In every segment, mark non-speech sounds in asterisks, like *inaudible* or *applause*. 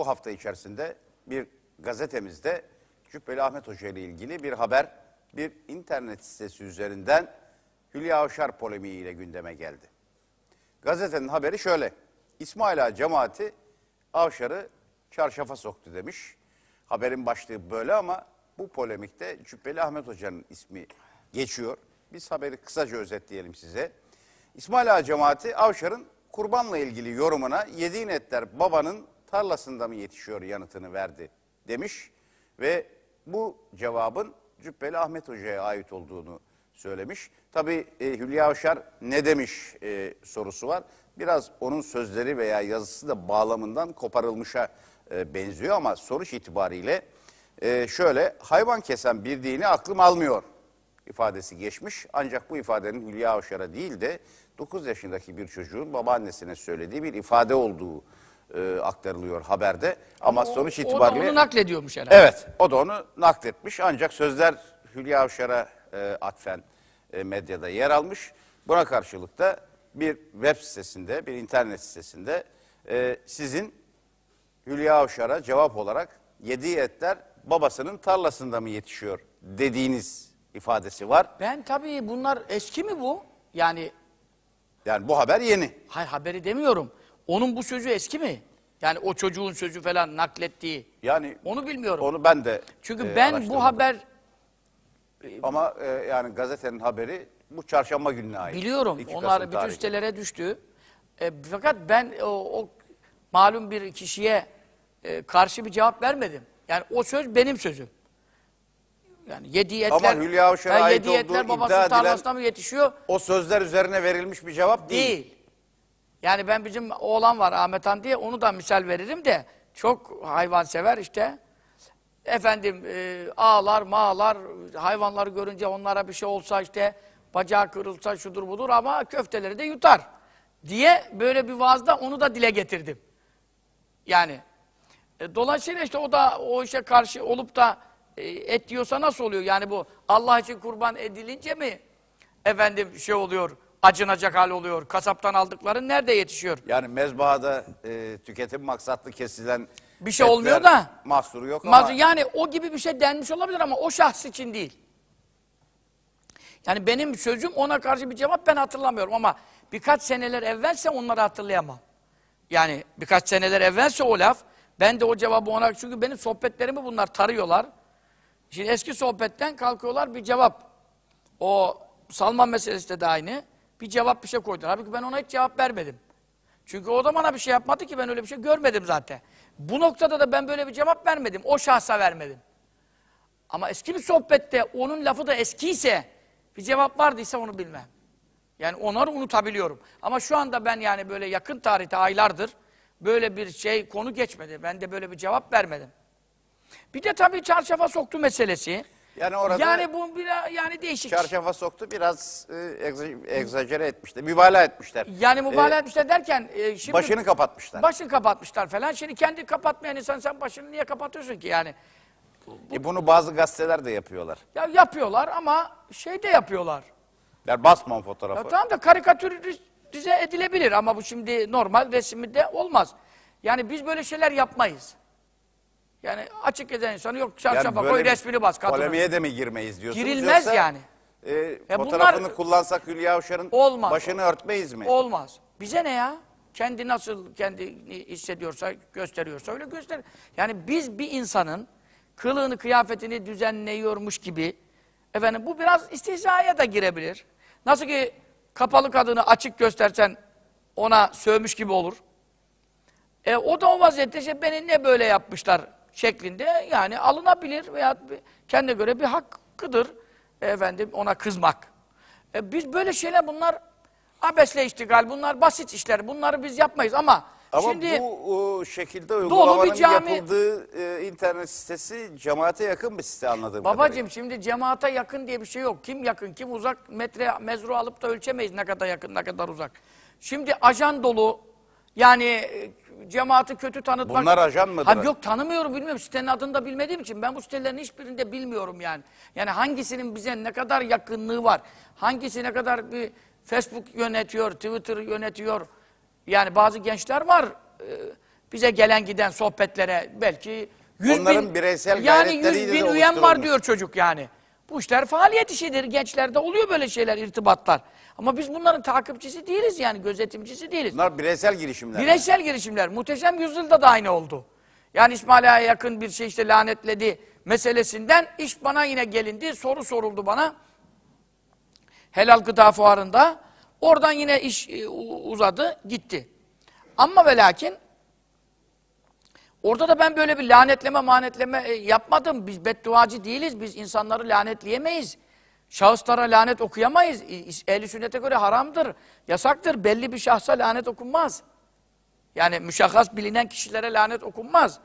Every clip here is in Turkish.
bu hafta içerisinde bir gazetemizde Cübbeli Ahmet Hoca ile ilgili bir haber bir internet sitesi üzerinden Hülya Avşar polemiğiyle gündeme geldi. Gazetenin haberi şöyle. İsmail Ağa cemaati Avşar'ı çarşafa soktu demiş. Haberin başlığı böyle ama bu polemikte Cübbeli Ahmet Hoca'nın ismi geçiyor. Biz haberi kısaca özetleyelim size. İsmail Ağa cemaati Avşar'ın kurbanla ilgili yorumuna yediğin etler babanın tarlasında mı yetişiyor yanıtını verdi demiş. Ve bu cevabın Cübbeli Ahmet Hoca'ya ait olduğunu söylemiş. Tabii e, Hülya Avşar ne demiş e, sorusu var. Biraz onun sözleri veya yazısı da bağlamından koparılmışa e, benziyor ama sonuç itibariyle e, şöyle hayvan kesen bir dini aklım almıyor ifadesi geçmiş. Ancak bu ifadenin Hülya Avşar'a değil de 9 yaşındaki bir çocuğun babaannesine söylediği bir ifade olduğu e, aktarılıyor haberde. Ama sonuç O da itibariyle... onu naklediyormuş herhalde. Evet, o da onu nakletmiş. Ancak sözler Hülya Avşar'a e, atfen e, medyada yer almış. Buna karşılık da bir web sitesinde, bir internet sitesinde e, sizin Hülya Avşar'a cevap olarak yediği etler babasının tarlasında mı yetişiyor dediğiniz ifadesi var. Ben tabii bunlar eski mi bu? Yani Yani bu haber yeni. hay haberi demiyorum. Onun bu sözü eski mi? Yani o çocuğun sözü falan naklettiği. Yani Onu bilmiyorum. onu ben de Çünkü e, ben bu haber ama e, yani gazetenin haberi bu çarşamba gününe ait. biliyorum. 2 Onlar Kasım bütün tarihi. sitelere düştü. E, fakat ben o, o malum bir kişiye e, karşı bir cevap vermedim. Yani o söz benim sözüm. Yani yediği Ama etler, Hülya Avşar'a ait olduğu iddia babasının edilen- tarlasına mı yetişiyor? O sözler üzerine verilmiş bir cevap değil. Değil. Yani ben bizim oğlan var Ahmet Han diye onu da misal veririm de çok hayvan sever işte. Efendim e, ağlar mağlar hayvanları görünce onlara bir şey olsa işte bacağı kırılsa şudur budur ama köfteleri de yutar diye böyle bir vaazda onu da dile getirdim. Yani e, dolayısıyla işte o da o işe karşı olup da e, et diyorsa nasıl oluyor? Yani bu Allah için kurban edilince mi efendim şey oluyor, acınacak hal oluyor. Kasaptan aldıkların nerede yetişiyor? Yani mezbahada e, tüketim maksatlı kesilen Bir şey etler olmuyor da. mahsuru yok ama Yani o gibi bir şey denmiş olabilir ama o şahs için değil. Yani benim sözüm ona karşı bir cevap ben hatırlamıyorum ama birkaç seneler evvelse onları hatırlayamam. Yani birkaç seneler evvelse o laf ben de o cevabı ona çünkü benim sohbetlerimi bunlar tarıyorlar. Şimdi eski sohbetten kalkıyorlar bir cevap. O Salman meselesi de aynı. Bir cevap bir şey koydular. Halbuki ben ona hiç cevap vermedim. Çünkü o da bir şey yapmadı ki ben öyle bir şey görmedim zaten. Bu noktada da ben böyle bir cevap vermedim. O şahsa vermedim. Ama eski bir sohbette onun lafı da eskiyse bir cevap vardıysa onu bilmem. Yani onları unutabiliyorum. Ama şu anda ben yani böyle yakın tarihte aylardır böyle bir şey konu geçmedi. Ben de böyle bir cevap vermedim. Bir de tabii çarşafa soktu meselesi. Yani orada Yani bu biraz yani değişik. çarşafa soktu biraz e, egza- egzajere etmişler, mübalağa etmişler. Yani mübalağa E, etmişler derken e, şimdi başını kapatmışlar. başını kapatmışlar falan. Şimdi kendi kapatmayan insan sen başını niye kapatıyorsun ki yani? E, bunu bazı gazeteler de yapıyorlar. Ya yapıyorlar ama şey de yapıyorlar. Yani basman fotoğrafı. Ya tamam da karikatürize edilebilir ama bu şimdi normal resimde olmaz. Yani biz böyle şeyler yapmayız. Yani açık eden insanı yok çarşafa koy bir resmini bas kadının. Polemiğe de mi girmeyiz diyorsunuz? Girilmez Yoksa, yani. E, Ya fotoğrafını bunlar- kullansak Hülya Avşar'ın Olmaz. başını örtmeyiz mi? Olmaz. Bize ne ya? Kendi nasıl kendini hissediyorsa, gösteriyorsa öyle göster. Yani biz bir insanın kılığını, kıyafetini düzenliyormuş gibi efendim bu biraz istihzaya da girebilir. Nasıl ki kapalı kadını açık göstersen ona sövmüş gibi olur. E, o da o vaziyette işte beni ne böyle yapmışlar şeklinde yani alınabilir veya kendine göre bir hakkıdır efendim ona kızmak. E, biz böyle şeyler bunlar abesle iştigal, bunlar basit işler. Bunları biz yapmayız ama, Ama şimdi bu o, şekilde uygulamanın cami- yapıldığı e, internet sitesi cemaate yakın bir site anladığım babacığım şimdi cemaate yakın diye bir şey yok. Kim yakın, kim uzak metre mezru alıp da ölçemeyiz ne kadar yakın, ne kadar uzak. Şimdi ajan dolu yani e, cemaati kötü tanıtmak. Bunlar ajan mıdır? Ha, yok tanımıyorum bilmiyorum. Sitenin adını da bilmediğim için ben bu sitelerin hiçbirinde bilmiyorum yani. Yani hangisinin bize ne kadar yakınlığı var? Hangisi ne kadar bir Facebook yönetiyor, Twitter yönetiyor. Yani bazı gençler var. e, bize gelen giden sohbetlere belki yüz Onların bin, bireysel yani yüz bin üyem var diyor çocuk yani. Bu işler faaliyet işidir. Gençlerde oluyor böyle şeyler, irtibatlar. Ama biz bunların takipçisi değiliz yani, gözetimcisi değiliz. Bunlar bireysel girişimler. Bireysel girişimler. Muhteşem Yüzyılda da aynı oldu. Yani İsmail Ağa'ya yakın bir şey işte lanetledi meselesinden iş bana yine gelindi. Soru soruldu bana. Helal gıda fuarında. Oradan yine iş e, uzadı, gitti. Ama ve lakin orada da ben böyle bir lanetleme manetleme e, yapmadım. Biz bedduacı değiliz. Biz insanları lanetleyemeyiz. Şahıslara lanet okuyamayız. Ehli sünnete göre haramdır, yasaktır. Belli bir şahsa lanet okunmaz. Yani müşahhas bilinen kişilere lanet okunmaz.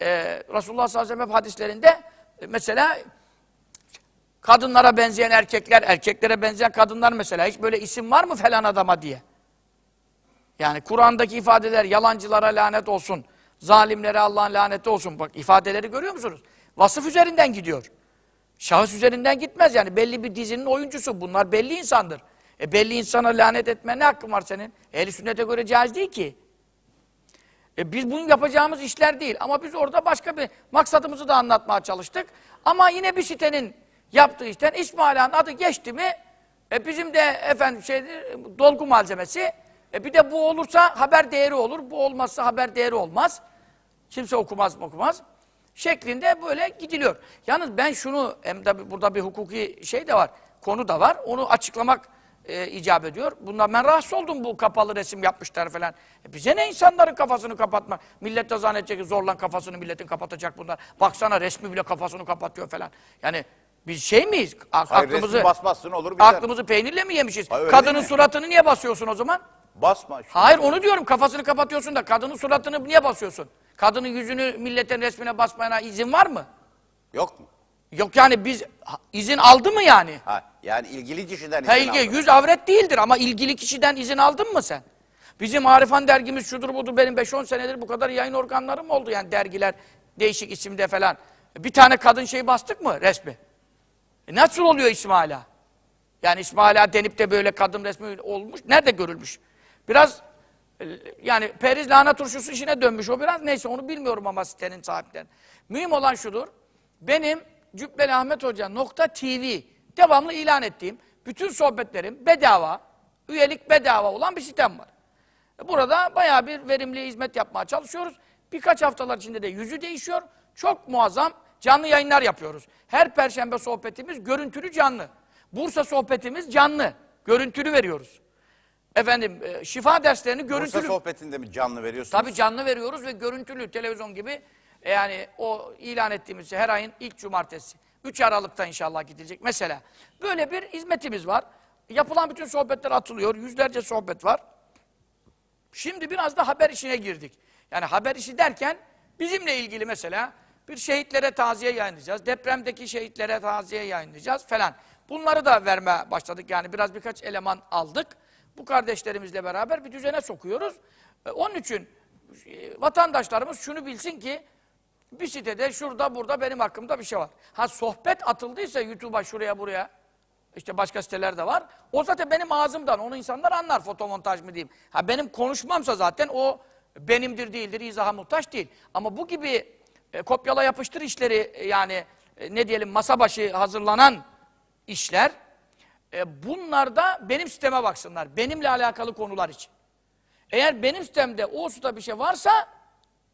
Ee, Resulullah sallallahu aleyhi ve sellem hadislerinde e, mesela kadınlara benzeyen erkekler, erkeklere benzeyen kadınlar mesela hiç böyle isim var mı falan adama diye. Yani Kur'an'daki ifadeler yalancılara lanet olsun, zalimlere Allah'ın laneti olsun. Bak ifadeleri görüyor musunuz? Vasıf üzerinden gidiyor. Şahıs üzerinden gitmez yani belli bir dizinin oyuncusu. Bunlar belli insandır. E belli insana lanet etme ne hakkın var senin? Ehli sünnete göre caiz değil ki. E biz bunu yapacağımız işler değil. Ama biz orada başka bir maksadımızı da anlatmaya çalıştık. Ama yine bir sitenin yaptığı işten İsmail Ağa'nın adı geçti mi e bizim de efendim şey dolgu malzemesi e bir de bu olursa haber değeri olur. Bu olmazsa haber değeri olmaz. Kimse okumaz mı okumaz. Şeklinde böyle gidiliyor. Yalnız ben şunu hem de burada bir hukuki şey de var. Konu da var. Onu açıklamak e, icap ediyor. Bundan ben rahatsız oldum bu kapalı resim yapmışlar falan. E bize ne insanların kafasını kapatma. Millet de zannedecek ki zorla kafasını milletin kapatacak bunlar. Baksana resmi bile kafasını kapatıyor falan. Yani biz şey miyiz? A- Hayır, aklımızı basmazsın olur biter. aklımızı peynirle mi yemişiz? Hayır, Kadının suratını niye basıyorsun o zaman? Basma. Hayır onu diyorum kafasını kapatıyorsun da kadının suratını niye basıyorsun? Kadının yüzünü milletin resmine basmayana izin var mı? Yok mu? Yok yani biz izin aldı mı yani? Ha, yani ilgili kişiden Ha izin ilgi, aldın. yüz avret değildir ama ilgili kişiden izin aldın mı sen? Bizim Arifan dergimiz şudur budur benim 5-10 senedir bu kadar yayın organlarım oldu yani dergiler değişik isimde falan. Bir tane kadın şey bastık mı resmi? E nasıl oluyor İsmaila? Yani İsmaila denip de böyle kadın resmi olmuş. Nerede görülmüş? Biraz e, yani periz lahana turşusu işine dönmüş o biraz. Neyse onu bilmiyorum ama sitenin sahipleri. Mühim olan şudur. Benim Cübbeli Ahmet Hoca nokta TV devamlı ilan ettiğim bütün sohbetlerim bedava, üyelik bedava olan bir sitem var. Burada bayağı bir verimli hizmet yapmaya çalışıyoruz. Birkaç haftalar içinde de yüzü değişiyor. Çok muazzam canlı yayınlar yapıyoruz. Her perşembe sohbetimiz görüntülü canlı. Bursa sohbetimiz canlı. Görüntülü veriyoruz. Efendim e, şifa derslerini Bursa görüntülü... sohbetinde mi canlı veriyorsunuz? Tabii canlı veriyoruz ve görüntülü televizyon gibi e, yani o ilan ettiğimiz her ayın ilk cumartesi. 3 Aralık'ta inşallah gidilecek mesela. Böyle bir hizmetimiz var. Yapılan bütün sohbetler atılıyor. Yüzlerce sohbet var. Şimdi biraz da haber işine girdik. Yani haber işi derken bizimle ilgili mesela bir şehitlere taziye yayınlayacağız. Depremdeki şehitlere taziye yayınlayacağız falan. Bunları da vermeye başladık. Yani biraz birkaç eleman aldık. Bu kardeşlerimizle beraber bir düzene sokuyoruz. E, Onun için e, vatandaşlarımız şunu bilsin ki bir sitede şurada burada benim hakkımda bir şey var. Ha sohbet atıldıysa YouTube'a şuraya buraya işte başka siteler de var. O zaten benim ağzımdan. Onu insanlar anlar fotomontaj mı diyeyim. Ha benim konuşmamsa zaten o benimdir değildir, izaha muhtaç değil. Ama bu gibi e, kopyala yapıştır işleri e, yani e, ne diyelim masa başı hazırlanan işler e, bunlarda benim sisteme baksınlar. Benimle alakalı konular için. Eğer benim sistemde o hususta bir şey varsa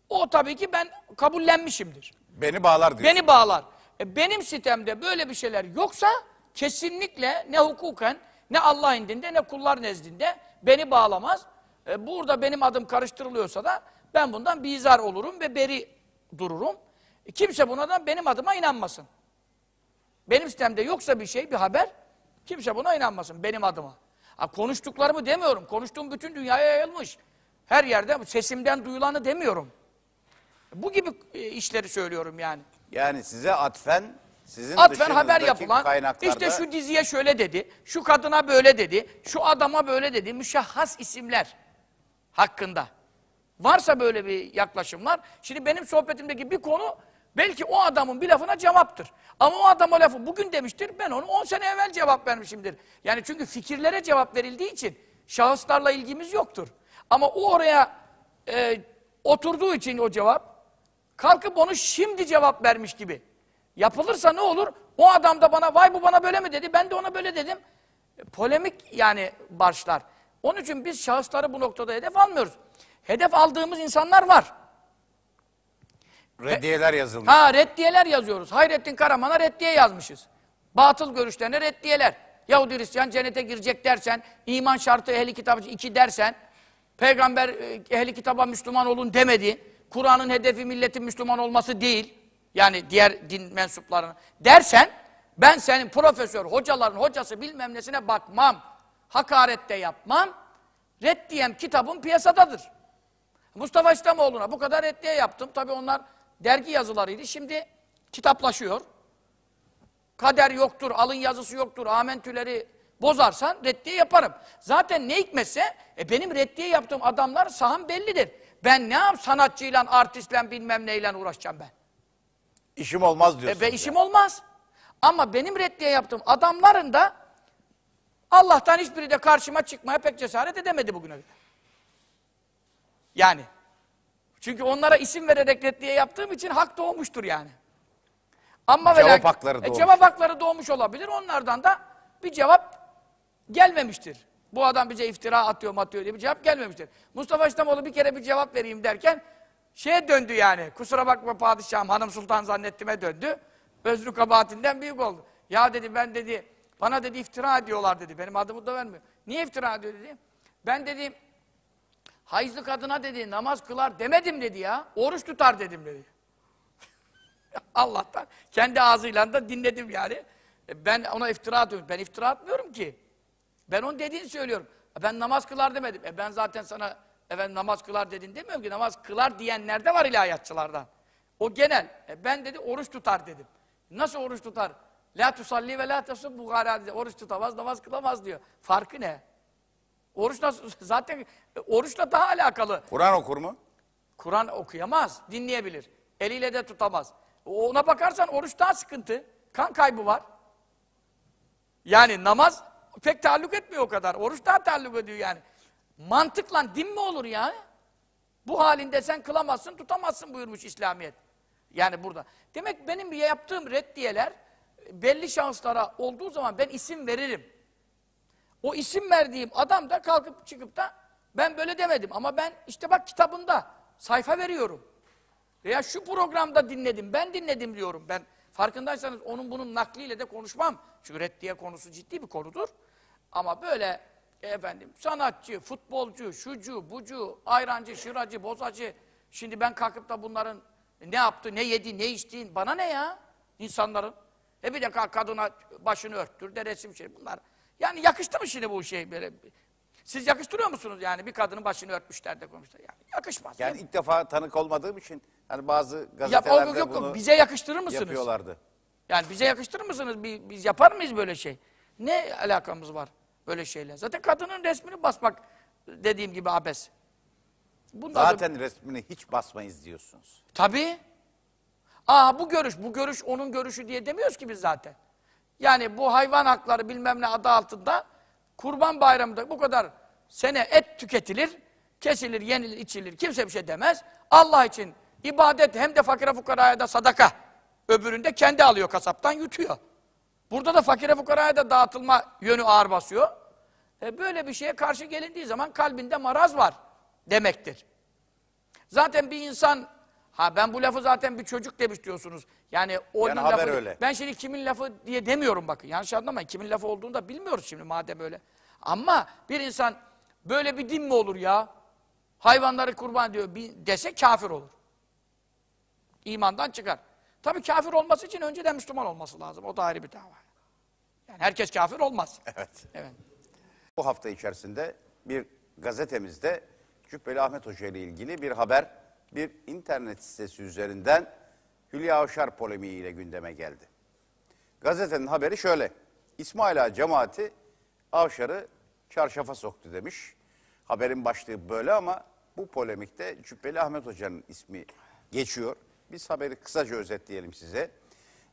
o tabii ki ben kabullenmişimdir. Beni bağlar diyor. Beni bağlar. E, benim sitemde böyle bir şeyler yoksa kesinlikle ne hukuken ne Allah indinde ne kullar nezdinde beni bağlamaz. E, burada benim adım karıştırılıyorsa da ben bundan bizar olurum ve beri dururum. E, kimse buna da benim adıma inanmasın. Benim sitemde yoksa bir şey, bir haber, kimse buna inanmasın benim adıma. Ha, konuştuklarımı demiyorum. Konuştuğum bütün dünyaya yayılmış. Her yerde sesimden duyulanı demiyorum. Bu gibi e, işleri söylüyorum yani. Yani size atfen sizin Atfen haber yapılan, kaynaklarda işte şu diziye şöyle dedi, şu kadına böyle dedi, şu adama böyle dedi, müşahhas isimler hakkında. Varsa böyle bir yaklaşımlar, şimdi benim sohbetimdeki bir konu belki o adamın bir lafına cevaptır. Ama o adam o lafı bugün demiştir, ben onu 10 sene evvel cevap vermişimdir. Yani çünkü fikirlere cevap verildiği için şahıslarla ilgimiz yoktur. Ama o oraya e, oturduğu için o cevap kalkıp onu şimdi cevap vermiş gibi yapılırsa ne olur? O adam da bana vay bu bana böyle mi dedi? Ben de ona böyle dedim. Polemik yani başlar. Onun için biz şahısları bu noktada hedef almıyoruz. Hedef aldığımız insanlar var. Reddiyeler yazılmış. Ha reddiyeler yazıyoruz. Hayrettin Karaman'a reddiye yazmışız. Batıl görüşlerine reddiyeler. Yahudi Hristiyan cennete girecek dersen, iman şartı ehli kitabı iki dersen, peygamber e, ehli kitaba Müslüman olun demedi. Kur'an'ın hedefi milletin Müslüman olması değil. Yani diğer din mensuplarının. Dersen, ben senin profesör, hocaların hocası bilmem nesine bakmam. Hakarette yapmam. Reddiyem kitabım piyasadadır. Mustafa İslamoğlu'na bu kadar reddiye yaptım. Tabii onlar dergi yazılarıydı. Şimdi kitaplaşıyor. Kader yoktur, alın yazısı yoktur, amentüleri bozarsan reddiye yaparım. Zaten ne hikmetse e benim reddiye yaptığım adamlar saham bellidir. Ben ne yap sanatçıyla, artistle bilmem neyle uğraşacağım ben. İşim olmaz E diyorsun. be işim olmaz. Ama benim reddiye yaptığım adamların da Allah'tan hiçbiri de karşıma çıkmaya pek cesaret edemedi bugüne kadar. Yani. Çünkü onlara isim vererek reddiye yaptığım için hak doğmuştur yani. Ama Cevap lakin- hakları E, doğmuş. cevap hakları doğmuş olabilir. Onlardan da bir cevap gelmemiştir. Bu adam bize iftira atıyor atıyor diye bir cevap gelmemiştir. Mustafa İslamoğlu bir kere bir cevap vereyim derken şeye döndü yani. Kusura bakma padişahım hanım sultan zannettime döndü. Özrü kabahatinden büyük oldu. Ya dedi ben dedi bana dedi iftira ediyorlar dedi. Benim adımı da vermiyor. Niye iftira ediyor dedi. Ben dedi hayızlı kadına dedi namaz kılar demedim dedi ya. Oruç tutar dedim dedi. *laughs* Allah'tan kendi ağzıyla da dinledim yani. E, Ben ona iftira atıyorum. Ben iftira atmıyorum ki. Ben onun dediğini söylüyorum. E, Ben namaz kılar demedim. E ben zaten sana efendim namaz kılar dedin demiyorum ki. Namaz kılar diyenler de var ilahiyatçılardan. O genel. E ben dedi oruç tutar dedim. Nasıl oruç tutar? La tusalli ve la tasub Bukhari dedi. Oruç tutamaz, namaz kılamaz diyor. Farkı ne? Oruç nasıl? Zaten e, oruçla daha alakalı. Kur'an okur mu? Kur'an okuyamaz, dinleyebilir. Eliyle de tutamaz. Ona bakarsan oruç daha sıkıntı. Kan kaybı var. Yani namaz pek taalluk etmiyor o kadar. Oruç daha taalluk ediyor yani. Mantıkla din mi olur ya? Bu halinde sen kılamazsın, tutamazsın buyurmuş İslamiyet. Yani burada. Demek benim yaptığım reddiyeler belli şahıslara olduğu zaman ben isim veririm. O isim verdiğim adam da kalkıp çıkıp da ben böyle demedim ama ben işte bak kitabında sayfa veriyorum. Veya şu programda dinledim, ben dinledim diyorum. Ben farkındaysanız onun bunun nakliyle de konuşmam. Çünkü reddiye konusu ciddi bir konudur. Ama böyle efendim sanatçı, futbolcu, şucu, bucu, ayrancı, şıracı, bozacı. Şimdi ben kalkıp da bunların ne yaptı, ne yedi, ne içti, bana ne ya insanların? E bir de kadına başını örttür de resim şey bunlar. Yani yakıştı mı şimdi bu şey böyle? Siz yakıştırıyor musunuz yani bir kadının başını örtmüşler de koymuşlar? Yani yakışmaz. Yani ilk defa tanık olmadığım için hani bazı gazetelerde yok, yok, bunu. Bize yakıştırır mısınız? yapıyorlardı. Yani bize yakıştırır mısınız? Bi- Biz yapar mıyız böyle şey? Ne alakamız var böyle şeyle? Zaten kadının resmini basmak dediğim gibi abes. Bunda da- Zaten resmini hiç basmayız diyorsunuz. Tabii. Aa bu görüş, bu görüş onun görüşü diye demiyoruz ki biz zaten. Yani bu hayvan hakları bilmem ne adı altında kurban bayramında bu kadar sene et tüketilir, kesilir, yenilir, içilir. Kimse bir şey demez. Allah için ibadet hem de fakire fukaraya da sadaka. Öbüründe kendi alıyor kasaptan yutuyor. Burada da fakire fukaraya da dağıtılma yönü ağır basıyor. E böyle bir şeye karşı gelindiği zaman kalbinde maraz var demektir. Zaten bir insan ha ben bu lafı zaten bir çocuk demiş diyorsunuz. Yani onun Yani haber lafı öyle. ben şimdi kimin lafı diye demiyorum bakın. Yanlış anlamayın. Kimin lafı olduğunu da bilmiyoruz şimdi madem öyle. Ama bir insan böyle bir din mi olur ya? Hayvanları kurban diyor bir dese kafir olur. İmandan çıkar. Tabii kafir olması için önceden Müslüman olması lazım. O da ayrı bir dava. Yani herkes kafir olmaz. Evet. Evet. Bu hafta içerisinde bir gazetemizde Cübbeli Ahmet Hoca ile ilgili bir haber bir internet sitesi üzerinden Hülya Avşar polemiğiyle gündeme geldi. Gazetenin haberi şöyle. İsmail Ağa cemaati Avşar'ı çarşafa soktu demiş. Haberin başlığı böyle ama bu polemikte Cübbeli Ahmet Hoca'nın ismi geçiyor. Biz haberi kısaca özetleyelim size.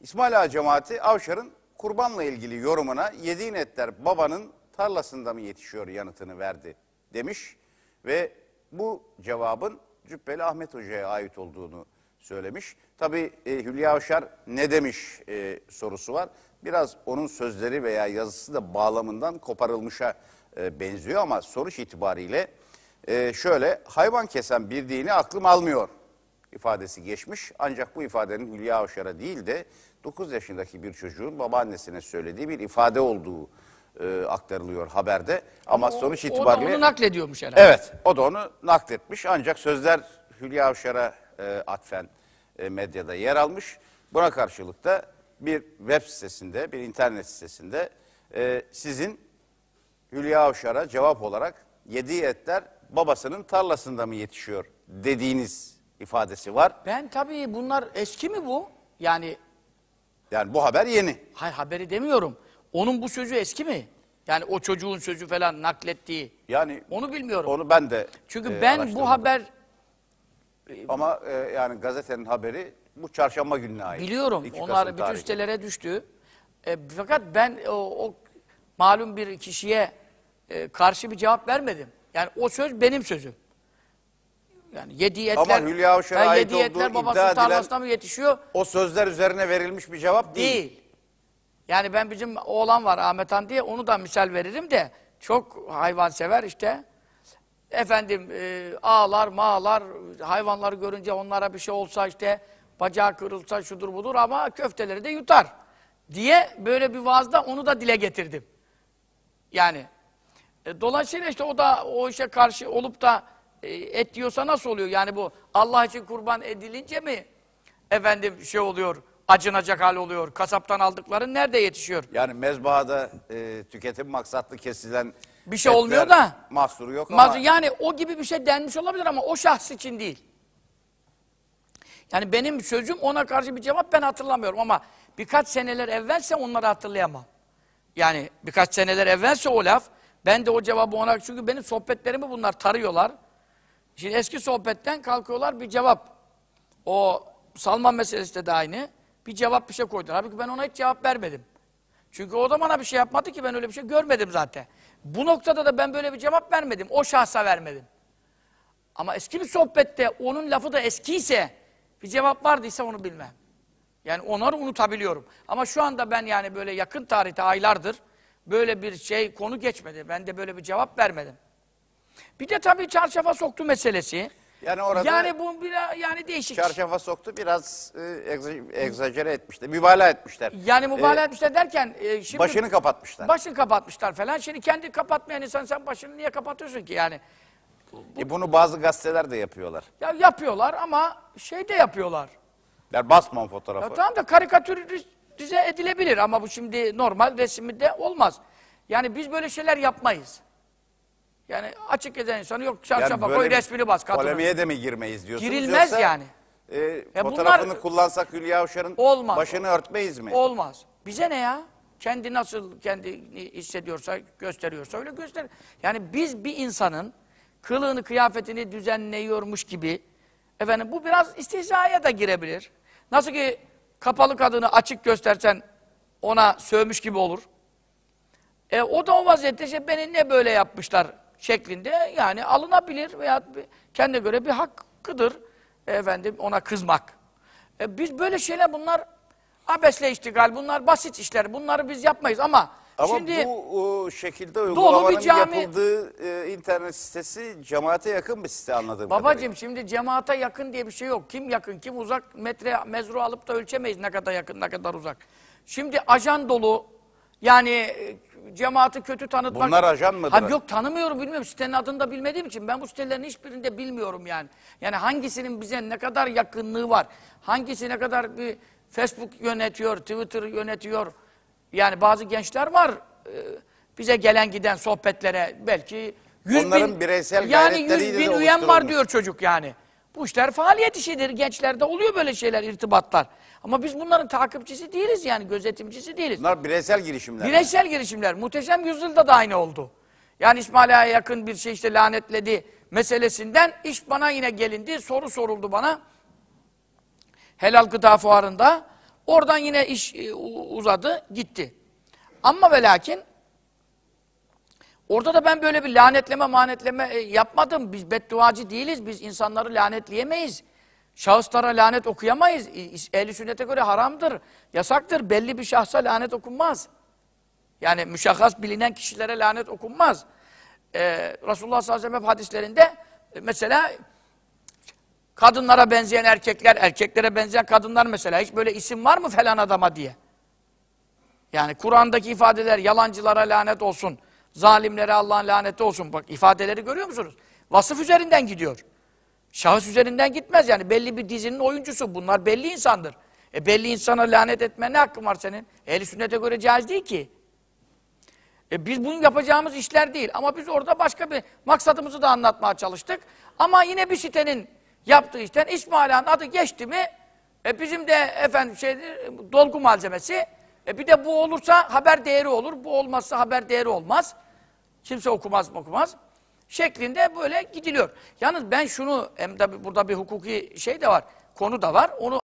İsmail Ağa cemaati Avşar'ın kurbanla ilgili yorumuna yediğin etler babanın tarlasında mı yetişiyor yanıtını verdi demiş. Ve bu cevabın Cübbeli Ahmet Hoca'ya ait olduğunu söylemiş. Tabii e, Hülya Avşar ne demiş e, sorusu var. Biraz onun sözleri veya yazısı da bağlamından koparılmışa e, benziyor ama sonuç itibariyle e, şöyle hayvan kesen bir dini aklım almıyor ifadesi geçmiş. Ancak bu ifadenin Hülya Avşar'a değil de 9 yaşındaki bir çocuğun babaannesine söylediği bir ifade olduğu e, aktarılıyor haberde. Ama sonuç O da itibariyle... onu naklediyormuş herhalde. Evet, o da onu nakletmiş. Ancak sözler Hülya Avşar'a e, atfen e, medyada yer almış. Buna karşılık da bir web sitesinde, bir internet sitesinde e, sizin Hülya Avşar'a cevap olarak yediği etler babasının tarlasında mı yetişiyor dediğiniz ifadesi var. Ben tabii bunlar eski mi bu? Yani Yani bu haber yeni. hay haberi demiyorum. Onun bu sözü eski mi? Yani o çocuğun sözü falan naklettiği. Yani Onu bilmiyorum. onu ben de Çünkü e, ben bu haber ama e, yani gazetenin haberi bu çarşamba gününe ait. biliyorum. 2 Onlar bütün tarihli. sitelere düştü. E, fakat ben o, o malum bir kişiye e, karşı bir cevap vermedim. Yani o söz benim sözüm. Yani yediği Ama etler, Hülya Avşar'a ait olduğu iddia babasının edilen- tarlasına mı yetişiyor? O sözler üzerine verilmiş bir cevap değil. Değil. Yani ben bizim oğlan var Ahmet Han diye onu da misal veririm de çok hayvan sever işte. Efendim e, ağlar mağlar hayvanları görünce onlara bir şey olsa işte bacağı kırılsa şudur budur ama köfteleri de yutar diye böyle bir vaazda onu da dile getirdim. Yani e, dolayısıyla işte o da o işe karşı olup da e, et diyorsa nasıl oluyor? Yani bu Allah için kurban edilince mi efendim şey oluyor, acınacak hal oluyor? Kasaptan aldıkların nerede yetişiyor? Yani mezbahada e, tüketim maksatlı kesilen Bir şey etler olmuyor da. mahsuru yok ama Yani o gibi bir şey denmiş olabilir ama o şahs için değil. Yani benim sözüm ona karşı bir cevap ben hatırlamıyorum ama birkaç seneler evvelse onları hatırlayamam. Yani birkaç seneler evvelse o laf ben de o cevabı ona çünkü benim sohbetlerimi bunlar tarıyorlar. Şimdi eski sohbetten kalkıyorlar bir cevap. O Salman meselesi de, de aynı. Bir cevap bir şey koydular. Halbuki ben ona hiç cevap vermedim. Çünkü o da bana bir şey yapmadı ki ben öyle bir şey görmedim zaten. Bu noktada da ben böyle bir cevap vermedim. O şahsa vermedim. Ama eski bir sohbette onun lafı da eskiyse bir cevap vardıysa onu bilmem. Yani onları unutabiliyorum. Ama şu anda ben yani böyle yakın tarihte aylardır böyle bir şey konu geçmedi. Ben de böyle bir cevap vermedim. Bir de tabii çarşafa soktu meselesi. Yani orada yani bu biraz yani değişik. çarşafa soktu biraz e, egza- egzajere etmişler. Mübalağa etmişler. Yani mübalağa E, etmişler derken e, şimdi başını kapatmışlar. başını kapatmışlar falan. Şimdi kendi kapatmayan insan sen başını niye kapatıyorsun ki yani? E, bunu bazı gazeteler de yapıyorlar. Ya yapıyorlar ama şey de yapıyorlar. Der basmam fotoğrafı. Ya tamam da karikatürize edilebilir ama bu şimdi normal resimde olmaz. Yani biz böyle şeyler yapmayız. Yani açık eden insanı yok çarşafa böyle koy resmini bas kadının. Polemiğe de mi girmeyiz diyorsunuz? Girilmez Yoksa, yani. E, bunlar- fotoğrafını kullansak Hülya Avşar'ın başını örtmeyiz mi? Olmaz. Bize ne ya? Kendi nasıl kendini hissediyorsa, gösteriyorsa öyle göster. Yani biz bir insanın kılığını, kıyafetini düzenliyormuş gibi efendim bu biraz istihzaya da girebilir. Nasıl ki kapalı kadını açık göstersen ona sövmüş gibi olur. E, o da o vaziyette işte beni ne böyle yapmışlar şeklinde yani alınabilir veya kendine göre bir hakkıdır efendim ona kızmak. E, biz böyle şeyler bunlar abesle iştigal, bunlar basit işler. Bunları biz yapmayız ama, Ama şimdi bu o, şekilde uygulamanın cami- yapıldığı e, internet sitesi cemaate yakın bir site anladığım kadarıyla. babacığım şimdi cemaate yakın diye bir şey yok. Kim yakın, kim uzak metre mezru alıp da ölçemeyiz ne kadar yakın, ne kadar uzak. Şimdi ajan dolu yani e, cemaati kötü tanıtmak. Bunlar ajan mıdır? Ha, yok tanımıyorum bilmiyorum. Sitenin adını da bilmediğim için ben bu sitelerin hiçbirinde bilmiyorum yani. Yani hangisinin bize ne kadar yakınlığı var? Hangisi ne kadar bir Facebook yönetiyor, Twitter yönetiyor. Yani bazı gençler var e, bize gelen giden sohbetlere belki yüz Onların bin, bireysel yani gayretleriyle yüz bin de üyen var diyor çocuk yani. Bu işler faaliyet işidir. Gençlerde oluyor böyle şeyler, irtibatlar. Ama biz bunların takipçisi değiliz yani, gözetimcisi değiliz. Bunlar bireysel girişimler. Bireysel girişimler. Muhteşem Yüzyılda da aynı oldu. Yani İsmail Ağa'ya yakın bir şey işte lanetledi meselesinden iş bana yine gelindi. Soru soruldu bana. Helal gıda fuarında. Oradan yine iş e, uzadı, gitti. Ama ve lakin Orada da ben böyle bir lanetleme manetleme e, yapmadım. Biz bedduacı değiliz. Biz insanları lanetleyemeyiz. Şahıslara lanet okuyamayız. Ehli sünnete göre haramdır, yasaktır. Belli bir şahsa lanet okunmaz. Yani müşahhas bilinen kişilere lanet okunmaz. Ee, Resulullah sallallahu aleyhi ve sellem hadislerinde e, mesela kadınlara benzeyen erkekler, erkeklere benzeyen kadınlar mesela hiç böyle isim var mı falan adama diye. Yani Kur'an'daki ifadeler yalancılara lanet olsun, zalimlere Allah'ın laneti olsun. Bak ifadeleri görüyor musunuz? Vasıf üzerinden gidiyor. Şahıs üzerinden gitmez yani. Belli bir dizinin oyuncusu. Bunlar belli insandır. E belli insana lanet etme ne hakkın var senin? Ehli sünnete göre caiz değil ki. E biz bunu yapacağımız işler değil. Ama biz orada başka bir maksadımızı da anlatmaya çalıştık. Ama yine bir sitenin yaptığı işten İsmaila'nın adı geçti mi e bizim de efendim şey dolgu malzemesi e bir de bu olursa haber değeri olur. Bu olmazsa haber değeri olmaz. Kimse okumaz mı okumaz. Şeklinde böyle gidiliyor. Yalnız ben şunu hem de burada bir hukuki şey de var. Konu da var. Onu